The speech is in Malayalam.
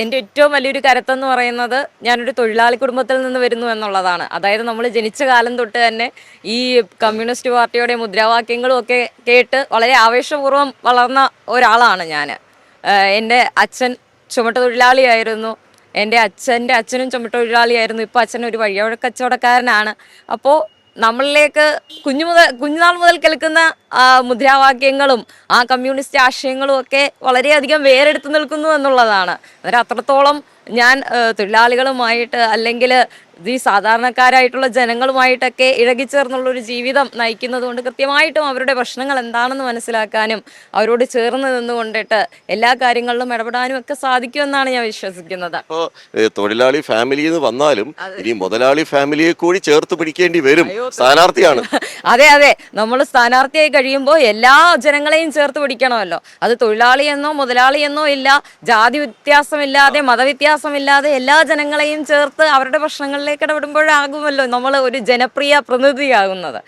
എന്റെ ഏറ്റവും വലിയൊരു കരുത്തെന്ന് പറയുന്നത് ഞാനൊരു തൊഴിലാളി കുടുംബത്തിൽ നിന്ന് വരുന്നു എന്നുള്ളതാണ്. അതായത് നമ്മൾ ജനിച്ച കാലം തൊട്ട് തന്നെ ഈ കമ്മ്യൂണിസ്റ്റ് പാർട്ടിയുടെ മുദ്രാവാക്യങ്ങളും ഒക്കെ കേട്ട് വളരെ ആവേശപൂർവം വളർന്ന ഒരാളാണ് ഞാൻ എന്റെ അച്ഛൻ ചുമട്ട് തൊഴിലാളിയായിരുന്നു. എന്റെ അച്ഛന്റെ അച്ഛനും ചുമട്ട് തൊഴിലാളിയായിരുന്നു. ഇപ്പോൾ അച്ഛൻ ഒരു കച്ചവടക്കാരനാണ് അപ്പോൾ നമ്മളിലേക്ക് കുഞ്ഞു മുതൽ കുഞ്ഞുനാൾ മുതൽ കേൾക്കുന്ന മുദ്രാവാക്യങ്ങളും ആ കമ്മ്യൂണിസ്റ്റ് ആശയങ്ങളും ഒക്കെ വളരെയധികം വേറെടുത്തു നിൽക്കുന്നു എന്നുള്ളതാണ്. അന്നേരം അത്രത്തോളം ഞാൻ തൊഴിലാളികളുമായിട്ട് അല്ലെങ്കിൽ ഈ സാധാരണക്കാരായിട്ടുള്ള ജനങ്ങളുമായിട്ടൊക്കെ ഇഴകിച്ചേർന്നുള്ള ഒരു ജീവിതം നയിക്കുന്നത് കൊണ്ട് കൃത്യമായിട്ടും അവരുടെ പ്രശ്നങ്ങൾ എന്താണെന്ന് മനസ്സിലാക്കാനും അവരോട് ചേർന്ന് നിന്നുകൊണ്ടിട്ട് എല്ലാ കാര്യങ്ങളിലും ഇടപെടാനും ഒക്കെ സാധിക്കുമെന്നാണ് ഞാൻ വിശ്വസിക്കുന്നത്. ഇപ്പോ തൊഴിലാളി ഫാമിലിയിൽ നിന്ന് വന്നാലും ഇനി മുതലാളി ഫാമിലിയെ കൂടി ചേർത്ത് പിടിക്കേണ്ടി വരും. സ്ഥാനാർത്ഥിയാണ്. അതെ അതെ. നമ്മൾ സ്ഥാനാർത്ഥിയായി കഴിയുമ്പോൾ എല്ലാ ജനങ്ങളെയും ചേർത്ത് പിടിക്കണമല്ലോ. അത് തൊഴിലാളി എന്നോ മുതലാളി എന്നോ ഇല്ല. ജാതി വ്യത്യാസമില്ലാതെ മതവ്യത്യാസമില്ലാതെ എല്ലാ ജനങ്ങളെയും ചേർത്ത് അവരുടെ പ്രശ്നങ്ങളിലേക്ക് ഇടപെടുമ്പോഴാകുമല്ലോ നമ്മൾ ഒരു ജനപ്രിയ പ്രതിനിധിയാകുന്നത്.